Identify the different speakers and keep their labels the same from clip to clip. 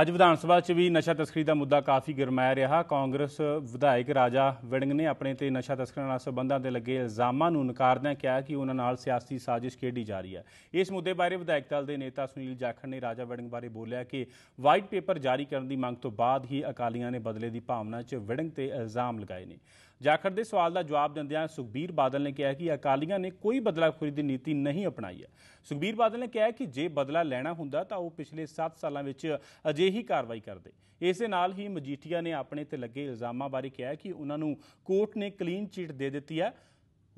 Speaker 1: ਅੱਜ ਵਿਧਾਨ ਸਭਾ 'ਚ ਵੀ ਨਸ਼ਾ ਤਸਕਰੀ ਦਾ ਮੁੱਦਾ ਕਾਫੀ ਗਰਮਾਇਆ ਰਿਹਾ। ਕਾਂਗਰਸ ਵਿਧਾਇਕ ਰਾਜਾ ਵੜਿੰਗ ਨੇ ਆਪਣੇ ਤੇ ਨਸ਼ਾ ਤਸਕਰਾਂ ਨਾਲ ਸੰਬੰਧਾਂ ਦੇ ਲੱਗੇ ਇਲਜ਼ਾਮਾਂ ਨੂੰ ਨਕਾਰਦਿਆਂ ਕਿਹਾ ਕਿ ਉਹਨਾਂ ਨਾਲ ਸਿਆਸੀ ਸਾਜ਼ਿਸ਼ ਖੇਡੀ ਜਾ ਰਹੀ ਹੈ। ਇਸ ਮੁੱਦੇ ਬਾਰੇ ਵਿਧਾਇਕ ਦਲ ਦੇ ਨੇਤਾ ਸੁਨੀਲ ਜਾਖੜ ਨੇ ਰਾਜਾ ਵੜਿੰਗ ਬਾਰੇ ਬੋਲਿਆ ਕਿ ਵਾਈਟ ਪੇਪਰ ਜਾਰੀ ਕਰਨ ਦੀ ਮੰਗ ਤੋਂ ਬਾਅਦ ਹੀ ਅਕਾਲੀਆਂ ਨੇ ਬਦਲੇ ਦੀ ਭਾਵਨਾ 'ਚ ਵੜਿੰਗ ਤੇ ਇਲਜ਼ਾਮ ਲਗਾਏ ਨੇ। ਜਾਖੜ ਦੇ ਸਵਾਲ ਦਾ ਜਵਾਬ ਦਿੰਦਿਆਂ ਸੁਖਬੀਰ ਬਾਦਲ ਨੇ ਕਿਹਾ ਕਿ ਅਕਾਲੀਆਂ ਨੇ ਕੋਈ ਬਦਲਾਖੋਰੀ ਦੀ ਨੀਤੀ ਨਹੀਂ ਅਪਣਾਈ ਹੈ। ਸੁਖਬੀਰ ਬਾਦਲ ਨੇ ਕਿਹਾ ਕਿ ਜੇ ਬਦਲਾ ਲੈਣਾ ਹੁੰਦਾ ਤਾਂ ਉਹ ਪਿਛਲੇ 7 ਸਾਲਾਂ ਵਿੱਚ ਅਜਿਹੀ ਕਾਰਵਾਈ ਕਰਦੇ। ਇਸੇ ਨਾਲ ਹੀ ਮਜੀਠੀਆ ਨੇ ਆਪਣੇ ਤੇ ਲੱਗੇ ਇਲਜ਼ਾਮਾਂ ਬਾਰੇ ਕਿਹਾ ਕਿ ਉਹਨਾਂ ਨੂੰ ਕੋਰਟ ਨੇ ਕਲੀਨ ਚਿੱਟ ਦੇ ਦਿੱਤੀ ਹੈ।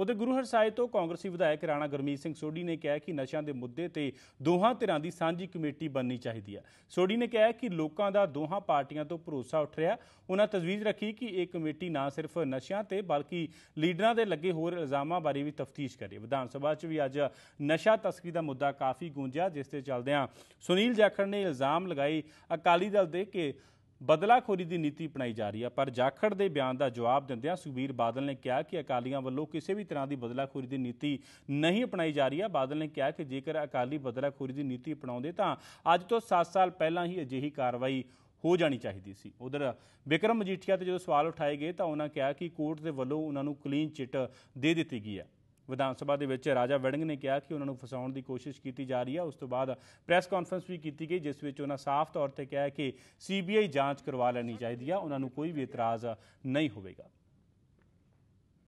Speaker 1: ਉਧਰ ਗੁਰੂ ਹਰਸਾਏ ਤੋਂ ਕਾਂਗਰਸੀ ਵਿਧਾਇਕ ਰਾਣਾ ਗੁਰਮੀਤ ਸਿੰਘ ਸੋਢੀ ਨੇ ਕਿਹਾ ਕਿ ਨਸ਼ਿਆਂ ਦੇ ਮੁੱਦੇ ਤੇ ਦੋਹਾਂ ਧਿਰਾਂ ਦੀ ਸਾਂਝੀ ਕਮੇਟੀ ਬਣਨੀ ਚਾਹੀਦੀ ਹੈ। ਸੋਢੀ ਨੇ ਕਿਹਾ ਕਿ ਲੋਕਾਂ ਦਾ ਦੋਹਾਂ ਪਾਰਟੀਆਂ ਤੋਂ ਭਰੋਸਾ ਉੱਠ ਰਿਹਾ। ਉਹਨਾਂ ਤਜਵੀਜ਼ ਰੱਖੀ ਕਿ ਇਹ ਕਮੇਟੀ ਨਾ ਸਿਰਫ ਨਸ਼ਿਆਂ ਤੇ ਬਲਕਿ ਲੀਡਰਾਂ ਦੇ ਲੱਗੇ ਹੋਰ ਇਲਜ਼ਾਮਾਂ ਬਾਰੇ ਵੀ ਤਫਤੀਸ਼ ਕਰੇ। ਵਿਧਾਨ ਸਭਾ 'ਚ ਵੀ ਅੱਜ ਨਸ਼ਾ ਤਸਕਰੀ ਦਾ ਮੁੱਦਾ ਕਾਫੀ ਗੂੰਜਿਆ, ਜਿਸ ਤੇ ਚੱਲਦਿਆਂ ਸੁਨੀਲ ਜਾਖੜ ਨੇ ਇਲਜ਼ਾਮ ਲਗਾਏ ਅਕਾਲੀ ਦਲ ਦੇ ਕਿ ਬਦਲਾਖੋਰੀ ਦੀ ਨੀਤੀ ਅਪਣਾਈ ਜਾ ਰਹੀ ਹੈ ਪਰ ਜਾਖੜ ਦੇ ਬਿਆਨ ਦਾ ਜਵਾਬ ਦਿੰਦਿਆਂ ਸੁਖਬੀਰ ਬਾਦਲ ਨੇ ਕਿਹਾ ਕਿ ਅਕਾਲੀਆਂ ਵੱਲੋਂ ਕਿਸੇ ਵੀ ਤਰ੍ਹਾਂ ਦੀ ਬਦਲਾਖੋਰੀ ਦੀ ਨੀਤੀ ਨਹੀਂ ਅਪਣਾਈ ਜਾ ਰਹੀ ਹੈ ਬਾਦਲ ਨੇ ਕਿਹਾ ਕਿ ਜੇਕਰ ਅਕਾਲੀ ਬਦਲਾਖੋਰੀ ਦੀ ਨੀਤੀ ਅਪਣਾਉਂਦੇ ਤਾਂ ਅੱਜ ਤੋਂ 7 ਸਾਲ ਪਹਿਲਾਂ ਹੀ ਅਜਿਹੀ ਕਾਰਵਾਈ ਹੋ ਜਾਣੀ ਚਾਹੀਦੀ ਸੀ। ਉਧਰ ਵਿਕਰਮ ਮਜੀਠੀਆ ਤੇ ਜਦੋਂ ਸਵਾਲ ਉਠਾਏ ਗਏ ਤਾਂ ਉਹਨਾਂ ਕਿਹਾ ਕਿ ਕੋਰਟ ਦੇ ਵੱਲੋਂ ਉਹਨਾਂ ਨੂੰ ਕਲੀਨ ਚਿੱਟ ਦੇ ਦਿੱਤੀ ਗਈ ਹੈ। ਵਿਧਾਨ ਸਭਾ ਦੇ ਵਿੱਚ ਰਾਜਾ ਵੜਿੰਗ ਨੇ ਕਿਹਾ ਕਿ ਉਹਨਾਂ ਨੂੰ ਫਸਾਉਣ ਦੀ ਕੋਸ਼ਿਸ਼ ਕੀਤੀ ਜਾ ਰਹੀ ਹੈ ਉਸ ਤੋਂ ਬਾਅਦ ਪ੍ਰੈਸ ਕਾਨਫਰੰਸ ਵੀ ਕੀਤੀ ਗਈ, ਜਿਸ ਵਿੱਚ ਉਹਨਾਂ ਸਾਫ਼ ਤੌਰ ਤੇ ਕਿਹਾ ਕਿ ਸੀਬੀਆਈ ਜਾਂਚ ਕਰਵਾ ਲੈਣੀ ਚਾਹੀਦੀ ਹੈ ਉਹਨਾਂ ਨੂੰ ਕੋਈ ਵੀ ਇਤਰਾਜ਼ ਨਹੀਂ ਹੋਵੇਗਾ।